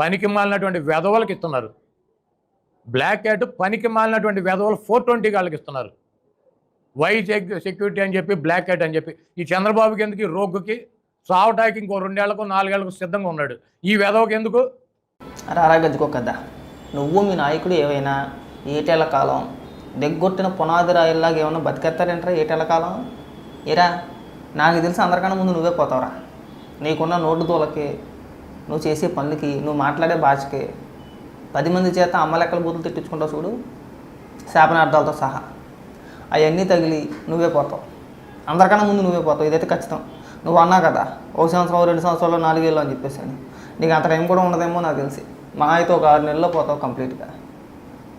పనికి మాలినటువంటి వెధవలకు ఇస్తున్నారు. Black hat పనికి మాలినటువంటి వెధవలు ఫోర్ ట్వంటీ వాళ్ళకి ఇస్తున్నారు. వై సెక్యూరిటీ అని చెప్పి బ్లాక్ హ్యాట్ అని చెప్పి. ఈ చంద్రబాబుకి ఎందుకు? రోగుకి రోగ్గుకి. సావటానికి ఇంకో రెండేళ్ళకు నాలుగేళ్ళకు సిద్ధంగా ఉన్నాడు. ఈ వెధవకి ఎందుకు? రారా కదా నువ్వు మీ నాయకుడు ఏవైనా ఏటేళ్ళ కాలం దిగ్గొట్టిన పునాది రాయిల్లాగా ఏమైనా బతికేస్తారంటారా ఏటేళ్ళ కాలం? ఏరా నాకు తెలిసి అందరికన్నా ముందు నువ్వే పోతావురా. నీకున్న నోటు దూలకి నువ్వు చేసే పనులకి నువ్వు మాట్లాడే భాషకి పది మంది చేత అమ్మ లెక్కల బూతులు తిట్టించుకుంటావు చూడు శాపనార్థాలతో సహా. అవన్నీ తగిలి నువ్వే పోతావు. అందరికన్నా ముందు నువ్వే పోతావు. ఇదైతే ఖచ్చితం. నువ్వు అన్నావు కదా ఒక సంవత్సరం రెండు సంవత్సరాలు నాలుగేళ్ళు అని చెప్పేసి అని. నీకు అంత టైం కూడా ఉండదేమో నాకు తెలిసి. మా అయితే ఒక ఆరు నెలల్లో పోతావు కంప్లీట్గా.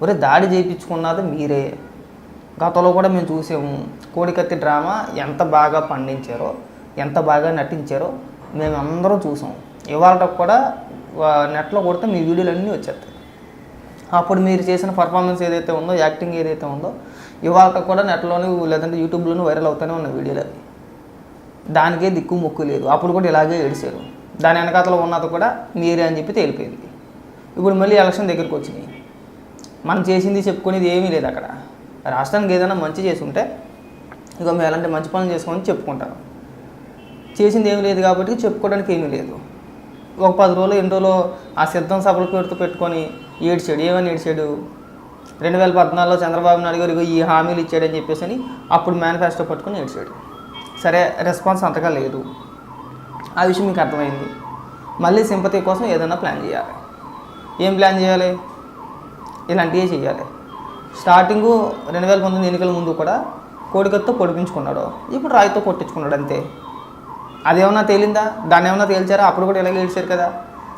ఒరే దాడి చేయించుకున్నది మీరే. గతంలో కూడా మేము చూసాము కోడికత్తి డ్రామా ఎంత బాగా పండించారో ఎంత బాగా నటించారో మేము అందరం చూసాం. ఇవాళ కూడా నెట్లో కొడితే మీ వీడియోలు అన్నీ వచ్చేస్తాయి. అప్పుడు మీరు చేసిన పర్ఫార్మెన్స్ ఏదైతే ఉందో యాక్టింగ్ ఏదైతే ఉందో ఇవాళ కూడా నెట్లోనూ లేదంటే యూట్యూబ్లోనూ వైరల్ అవుతూనే ఉన్న వీడియోలు. అవి దానికే దిక్కు మొక్కు లేదు. అప్పుడు కూడా ఇలాగే ఏడిచారు. దాని వెనకాతలో ఉన్నది కూడా మీరే అని చెప్పి తేలిపోయింది. ఇప్పుడు మళ్ళీ ఎలక్షన్ దగ్గరికి వచ్చినాయి. మనం చేసింది చెప్పుకునేది ఏమీ లేదు అక్కడ. రాష్ట్రానికి ఏదైనా మంచి చేసి ఉంటే ఇక మేము ఎలాంటి మంచి పనులు చేసుకొని చెప్పుకుంటారు చేసింది ఏమీ లేదు కాబట్టి చెప్పుకోవడానికి ఏమీ లేదు. ఒక పది రోజులు ఎన్ని రోజులు ఆ సిద్ధం సభల పేరుతో పెట్టుకొని ఏడ్చాడు. ఏమని ఏడ్చాడు? రెండు వేల పద్నాలుగులో చంద్రబాబు నాయుడు గారు ఈ హామీలు ఇచ్చాడని చెప్పేసి అని అప్పుడు మేనిఫెస్టో పట్టుకొని ఏడ్చాడు. సరే రెస్పాన్స్ అంతగా లేదు. ఆ విషయం మీకు అర్థమైంది. మళ్ళీ సింపతి కోసం ఏదైనా ప్లాన్ చేయాలి. ఏం ప్లాన్ చేయాలి? ఇలాంటివే చేయాలి. స్టార్టింగు రెండు వేల పంతొమ్మిది ఎన్నికల ముందు కూడా కోడికత్తో పొడిపించుకున్నాడు. ఇప్పుడు రాయితో కొట్టించుకున్నాడు అంతే. అదేమన్నా తేలిందా? దాన్ని ఏమన్నా తేల్చారా? అప్పుడు కూడా ఇలాగే గెలిచారు కదా.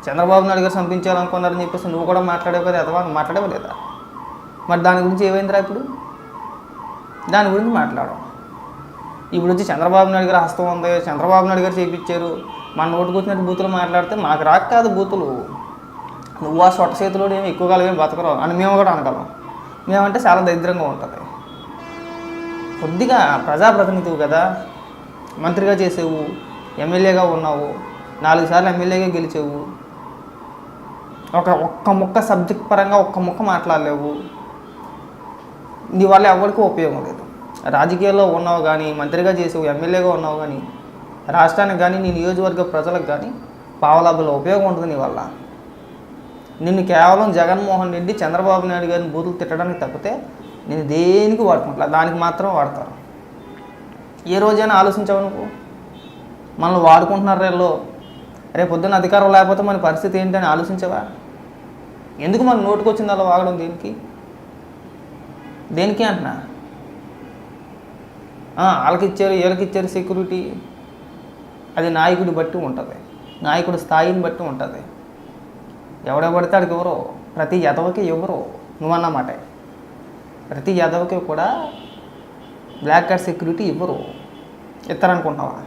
చంద్రబాబు నాయుడు గారు చంపించాలనుకున్నారని చెప్పేసి నువ్వు కూడా మాట్లాడావు కదా అథవా మాట్లాడేవలేదా మరి దాని గురించి ఏమైందిరా ఇప్పుడు? దాని గురించి మాట్లాడడం ఇప్పుడు వచ్చి చంద్రబాబు నాయుడు గారు హస్తం ఉంది? చంద్రబాబు నాయుడు గారు చేయించారు మన నోటుకు వచ్చినట్టు బూతులు మాట్లాడితే మాకు రాక కాదు బూతులు. నువ్వు ఆ సొట్ట చేతిలో ఏమి ఎక్కువ కాలం బతకరు బతకరావు అని మేము కూడా అనగలం. మేమంటే చాలా దరిద్రంగా ఉంటుంది. కొద్దిగా ప్రజాప్రతినిధివు కదా. మంత్రిగా చేసేవు. ఎమ్మెల్యేగా ఉన్నావు. నాలుగు సార్లు ఎమ్మెల్యేగా గెలిచావు. ఒక ఒక్క ముక్క సబ్జెక్ట్ పరంగా ఒక్క ముక్క మాట్లాడలేవు. నీ వల్ల ఎవరికి ఉపయోగం లేదు. రాజకీయాల్లో ఉన్నావు కానీ మంత్రిగా చేసావు ఎమ్మెల్యేగా ఉన్నావు కానీ రాష్ట్రానికి కానీ నీ నియోజకవర్గ ప్రజలకు కానీ పావలాభుల ఉపయోగం ఉంటుంది నీ వల్ల. నిన్ను కేవలం జగన్మోహన్ రెడ్డి చంద్రబాబు నాయుడు గారిని బూతులు తిట్టడానికి తప్పితే నేను దేనికి వాడుకుంటా? దానికి మాత్రం వాడతారు. ఏ రోజైనా ఆలోచించావు నువ్వు? మనల్ని వాడుకుంటున్నారు రేళ్ళు రేపు పొద్దున్న అధికారం లేకపోతే మన పరిస్థితి ఏంటని ఆలోచించవా? ఎందుకు మన నోటుకు వచ్చింది అలా వాగడం దీనికి? దేనికి అంటున్నా? వాళ్ళకి ఇచ్చారు వీళ్ళకి ఇచ్చారు సెక్యూరిటీ అది నాయకుడి బట్టి ఉంటుంది. నాయకుడి స్థాయిని బట్టి ఉంటుంది. ఎవడ పడితే ఎవరో? ప్రతి యదవకి ఎవరో? నువ్వన్నమాట ప్రతి యదవకి కూడా బ్లాక్ కార్డ్ సెక్యూరిటీ ఇవ్వరు ఇస్తారనుకుంటున్నావా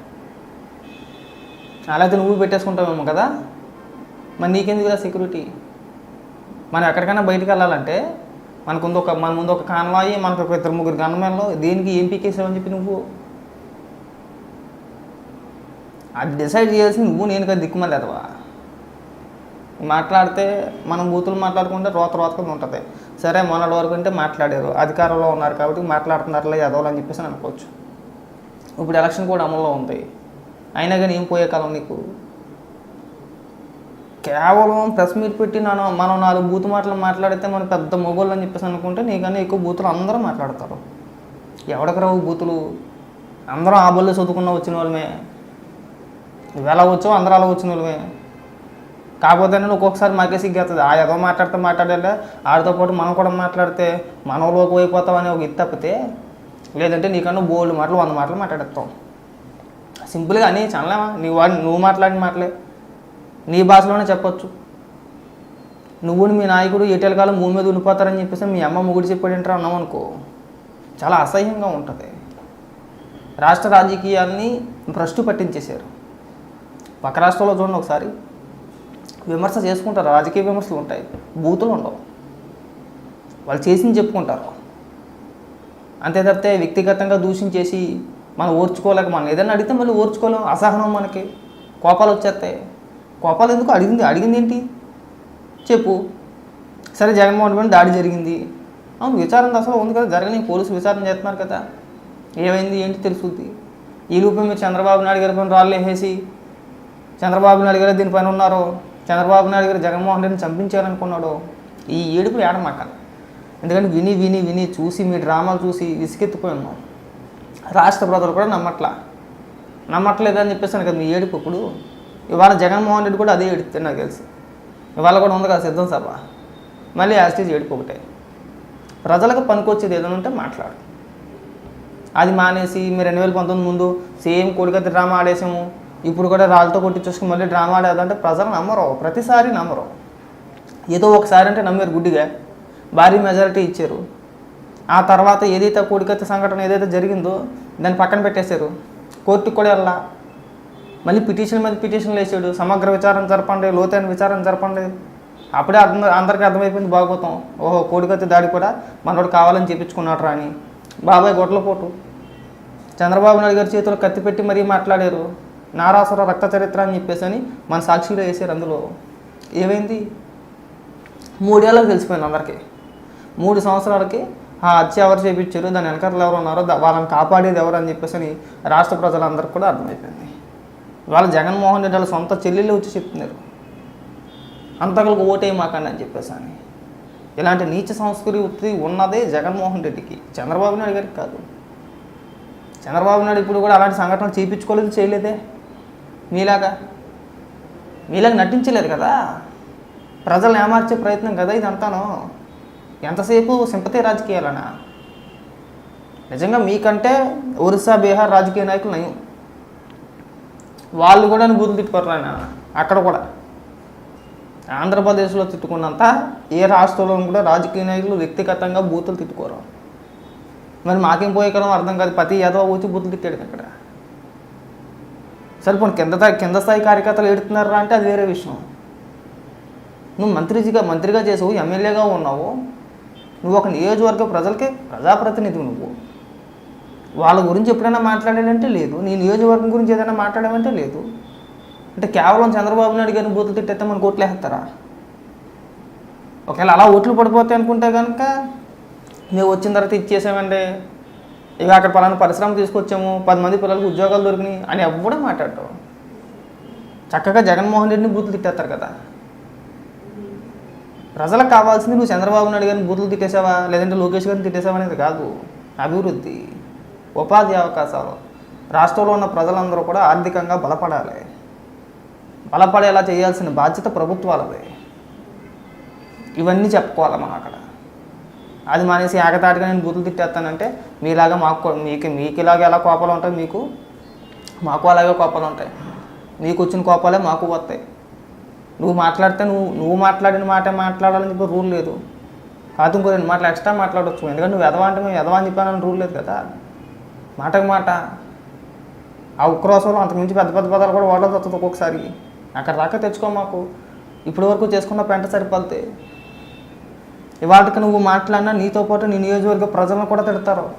అలా అయితే నువ్వు పెట్టేసుకుంటావేమో కదా? మరి నీకెందుకు కదా సెక్యూరిటీ మనం ఎక్కడికైనా బయటకు వెళ్ళాలంటే మనకు ముందు ఒక మన ముందు ఒక కాన్వాయి మనకు ఒక ఇద్దరు ముగ్గురు గన్మెన్లో దేనికి ఏం పీకేసావు అని చెప్పి నువ్వు? అది డిసైడ్ చేయాల్సి నువ్వు నేను కదా దిక్కుమలేదవా మాట్లాడితే మనం బూతులు మాట్లాడుకుంటే రోత రోత కింద ఉంటుంది. సరే మొన్నటి వరకు అంటే మాట్లాడారు. అధికారంలో ఉన్నారు కాబట్టి మాట్లాడుతున్నారులే ఎదవాలని అని చెప్పేసి అనుకోవచ్చు. ఇప్పుడు ఎలక్షన్ కూడా అమల్లో ఉంది. అయినా కానీ ఏం పోయే కాలం నీకు? కేవలం ప్రెస్ మీట్ పెట్టి నన్ను మనం నాలుగు బూతు మాటలు మాట్లాడితే మనం పెద్ద మొగోళ్ళు అని చెప్పేసి అనుకుంటే నీకన్నా ఎక్కువ బూతులు అందరూ మాట్లాడతారు. ఎవడికి రావు బూతులు? అందరం ఆ బళ్ళు చదువుకున్న వచ్చిన వాళ్ళమే. నువ్వు ఎలా వచ్చావు అందరూ అలా వచ్చిన వాళ్ళమే. కాకపోతే నేను ఒక్కొక్కసారి మాకే సిగ్గేస్తుంది ఆ ఏదో మాట్లాడితే మాట్లాడాలి ఆడితో పాటు మనం కూడా మాట్లాడితే మనలోకి అయిపోతామని ఒక ఇది తప్పితే లేదంటే నీకన్నా బోల్డ్ మాటలు వంద మాటలు మాట్లాడేస్తాం. సింపుల్గా అని చనలేమా నీ వాడి నువ్వు మాట్లాడిన మాటలే. నీ భాషలోనే చెప్పొచ్చు. నువ్వు మీ నాయకుడు ఏటేల కాలం భూమి మీద ఉండిపోతారని చెప్పేసి మీ అమ్మ ముగుడు చెప్పాడంటారా అన్నాం అనుకో. చాలా అసహ్యంగా ఉంటుంది. రాష్ట్ర రాజకీయాల్ని భ్రష్టు పట్టించేశారు. పక్క రాష్ట్రంలో చూడండి ఒకసారి. విమర్శ చేసుకుంటారు. రాజకీయ విమర్శలు ఉంటాయి. బూతులు ఉండవు. వాళ్ళు చేసింది చెప్పుకుంటారు. అంతే తప్పితే వ్యక్తిగతంగా దూషించేసి మనం ఓర్చుకోలేక మనం ఏదైనా అడిగితే మళ్ళీ ఓర్చుకోలేం. అసహనం మనకి. కోపాలు వచ్చేస్తాయి. కోపాలు ఎందుకు? అడిగింది అడిగింది ఏంటి చెప్పు. సరే జగన్మోహన్ రెడ్డి దాడి జరిగింది. అవును విచారణ అసలు ఉంది కదా. జరగని పోలీసు విచారణ చేస్తున్నారు కదా. ఏమైంది? ఏంటి తెలుసుద్ది ఈ రూపం మీరు చంద్రబాబు నాయుడు గారి పైన రాళ్ళు వేసేసి చంద్రబాబు నాయుడు గారు దీనిపైన ఉన్నారు. చంద్రబాబు నాయుడు గారు జగన్మోహన్ రెడ్డిని చంపించారనుకున్నాడు. ఈ ఏడుపు ఏడమాట ఎందుకంటే విని విని విని చూసి మీ డ్రామాలు చూసి విసిగెత్తిపోయి ఉన్నాం. రాష్ట్ర ప్రజలు కూడా నమ్మట్లా. నమ్మట్లేదని చెప్పేసాను కదా మీ ఏడుపు ఇప్పుడు. ఇవాళ జగన్మోహన్ రెడ్డి కూడా అదే ఏడుతుంది నాకు తెలిసి. ఇవాళ కూడా ఉంది కదా సిద్ధం సభ. మళ్ళీ యాస్టేజ్ ఏడుపు ఒకటే. ప్రజలకు పనికొచ్చేది ఏదైనా ఉంటే మాట్లాడు. అది మానేసి మీరు రెండు వేల పంతొమ్మిది ముందు సేమ్ కోడికత్తి డ్రామా ఆడేసాము. ఇప్పుడు కూడా రాళ్ళతో కొట్టించేసుకుని మళ్ళీ డ్రామా ఆడేదంటే ప్రజలు నమ్మరు. ప్రతిసారి నమ్మరు. ఏదో ఒకసారి అంటే నమ్మారు గుడ్డిగా. భారీ మెజారిటీ ఇచ్చారు. ఆ తర్వాత ఏదైతే కోడికత్తి సంఘటన ఏదైతే జరిగిందో దాన్ని పక్కన పెట్టేశారు. కోర్టుకు కూడా వెళ్ళా. మళ్ళీ పిటిషన్ మీద పిటిషన్లు వేసాడు సమగ్ర విచారణ జరపండి లోతైన విచారణ జరపండి. అప్పుడే అర్థం అందరికీ అర్థమైపోయింది బాగోతాం ఓహో కోడికత్తి దాడి కూడా మనోడు కావాలని చెప్పించుకున్నాడు రా అని. బాబాయ్ గొడ్లపోటు చంద్రబాబు నాయుడు గారి చేతిలో కత్తి పెట్టి మరీ మాట్లాడారు. నారాసుర రక్త చరిత్ర అని చెప్పేసి అని మన సాక్షిలో వేసారు అందులో. ఏమైంది? మూడేళ్ళకి తెలిసిపోయింది అందరికీ. మూడు సంవత్సరాలకి ఆ ఎవరు చేపించారు దాని వెనకాల ఎవరు ఉన్నారో వాళ్ళని కాపాడేది ఎవరు అని చెప్పేసి అని రాష్ట్ర ప్రజలందరికీ కూడా అర్థమైపోయింది. వాళ్ళ జగన్మోహన్ రెడ్డి వాళ్ళ సొంత చెల్లెళ్ళు వచ్చి చెప్తున్నారు. అంతకులకు ఓటే మాకండి అని చెప్పేసి అని ఇలాంటి నీచ సంస్కృతి ఉన్నదే జగన్మోహన్ రెడ్డికి చంద్రబాబు నాయుడు గారికి కాదు. చంద్రబాబు నాయుడు ఇప్పుడు కూడా అలాంటి సంఘటనలు చేయించుకోలేదు చేయలేదే. మీలాగా. మీలాగా నటించలేదు కదా. ప్రజలను ఏమార్చే ప్రయత్నం కదా ఇదంతాను. ఎంతసేపు సింపతి రాజకీయాలనా? నిజంగా మీకంటే ఒరిస్సా బీహార్ రాజకీయ నాయకులు నయం. వాళ్ళు కూడా బూతులు తిట్టుకోరు ఆయన అక్కడ కూడా. ఆంధ్రప్రదేశ్లో తిట్టుకున్నంత ఏ రాష్ట్రంలో కూడా రాజకీయ నాయకులు వ్యక్తిగతంగా బూతులు తిట్టుకోరు. మరి మాకేం పోయే కాలం అర్థం కాదు. ప్రతి యాదవ వచ్చి బూతులు తిట్టాడు అక్కడ. సరే పోనీ కింద కింద స్థాయి కార్యకర్తలు ఎడుతున్నారా అంటే అది వేరే విషయం. నువ్వు మంత్రిగా మంత్రిగా చేసావు ఎమ్మెల్యేగా ఉన్నావు. నువ్వు ఒక నియోజకవర్గ ప్రజలకి ప్రజాప్రతినిధి నువ్వు. వాళ్ళ గురించి ఎప్పుడైనా మాట్లాడాడంటే లేదు. నీ నియోజకవర్గం గురించి ఏదైనా మాట్లాడామంటే లేదు. అంటే కేవలం చంద్రబాబు నాయుడు గారిని బూతులు తిట్టేస్తే మనకు ఓట్లు వేస్తారా? ఒకవేళ అలా ఓట్లు పడిపోతాయి అనుకుంటే కనుక మేము వచ్చిన తర్వాత ఇచ్చేసామండి ఇక అక్కడ పలానా పరిశ్రమ తీసుకొచ్చాము పది మంది పిల్లలకు ఉద్యోగాలు దొరికినాయి అని ఎవ్వడే మాట్లాడటం. చక్కగా జగన్మోహన్ రెడ్డిని బూతులు తిట్టేస్తారు కదా. ప్రజలకు కావాల్సింది నువ్వు చంద్రబాబు నాయుడు గారిని బూతులు తిట్టేసావా లేదంటే లోకేష్ గారిని తిట్టేసావా అనేది కాదు. అభివృద్ధి ఉపాధి అవకాశాలు. రాష్ట్రంలో ఉన్న ప్రజలందరూ కూడా ఆర్థికంగా బలపడాలి. బలపడేలా చేయాల్సిన బాధ్యత ప్రభుత్వాలదే. ఇవన్నీ చెప్పుకోవాలి మనం అక్కడ. అది మానేసి ఏకతాటిగా నేను బూతులు తిట్టేస్తానంటే మీలాగా మాకు మీకు మీకు ఇలాగ ఎలా కోపాలు ఉంటాయి మీకు? మాకు అలాగే కోపాలు ఉంటాయి. మీకు వచ్చిన కోపాలే మాకు వస్తాయి. నువ్వు మాట్లాడితే నువ్వు నువ్వు మాట్లాడిన మాట మాట్లాడాలని చెప్పి రూల్ లేదు. కాదు ఇంకో రెండు మాటలు ఎక్స్ట్రా మాట్లాడవచ్చు ఎందుకంటే నువ్వు ఎదవా అంటే మేము ఎదవా అని చెప్పానని రూల్ లేదు కదా. మాటకు మాట. ఆ ఉక్రోసంలో అంతకుమించి పెద్ద పెద్ద పదాలు కూడా వాడలేదు వస్తుంది ఒక్కొక్కసారి. అక్కడ దాకా తెచ్చుకో మాకు. ఇప్పటి వరకు చేసుకున్న పెంట సరిపోతే ఇవాటికి నువ్వు మాట్లాడినా నీతో పాటు నీ నియోజకవర్గ ప్రజలను కూడా తిడతారు.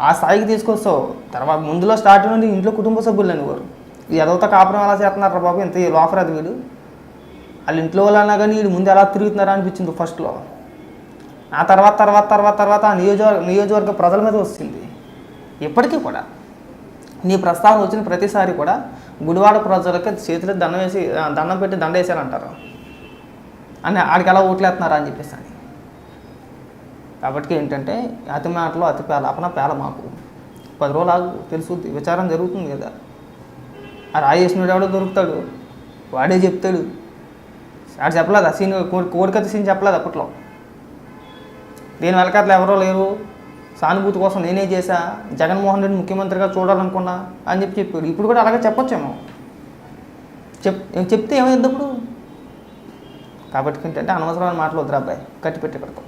ఆ స్థాయికి తీసుకొస్తావు. తర్వాత ముందులో స్టార్ట్ నుండి ఇంట్లో కుటుంబ సభ్యులు అనేవారు ఎదవతో కాపురం ఎలా చేస్తున్నారు బాబు ఇంత లోఫర్ అది వీడు. వాళ్ళ ఇంట్లో వాళ్ళన్నా కానీ వీడు ముందు ఎలా తిరుగుతున్నారా అనిపించింది ఫస్ట్లో ఆ తర్వాత తర్వాత తర్వాత తర్వాత ఆ నియోజకవర్గ నియోజకవర్గ ప్రజల మీద వస్తుంది. ఇప్పటికీ కూడా. నీ ప్రస్తావన వచ్చిన ప్రతిసారి కూడా గుడివాడ ప్రజలకి చేతులు దండం వేసి దండం పెట్టి దండ వేసారంటారు అని ఆడికి ఎలా ఓట్లేస్తున్నారా అని చెప్పేసి అని. కాబట్టి ఏంటంటే అతి మాటలు అతి పేల అపన పేల మాకు. పది రోజులు ఆగు తెలుసుద్ది విచారం జరుగుతుంది కదా. ఆ రాయి రాజేసినోడు ఎవడో దొరుకుతాడు. వాడే చెప్తాడు. ఆడు చెప్పలేదు? ఆ సీన్ కోరికత సీన్ చెప్పలేదు అప్పట్లో? దీని వెనకాతలు ఎవరో లేరు. సానుభూతి కోసం నేనే చేశా. జగన్మోహన్ రెడ్డి ముఖ్యమంత్రిగా చూడాలనుకున్నా అని చెప్పి చెప్పాడు. ఇప్పుడు కూడా అలాగే చెప్పొచ్చేమో. చెప్ చెప్తే ఏమైంది ఇప్పుడు కాబట్టి ఏంటంటే అనవసరమైన మాటలు వద్దురా అబ్బాయి. కట్టి పెట్టి పెడతాం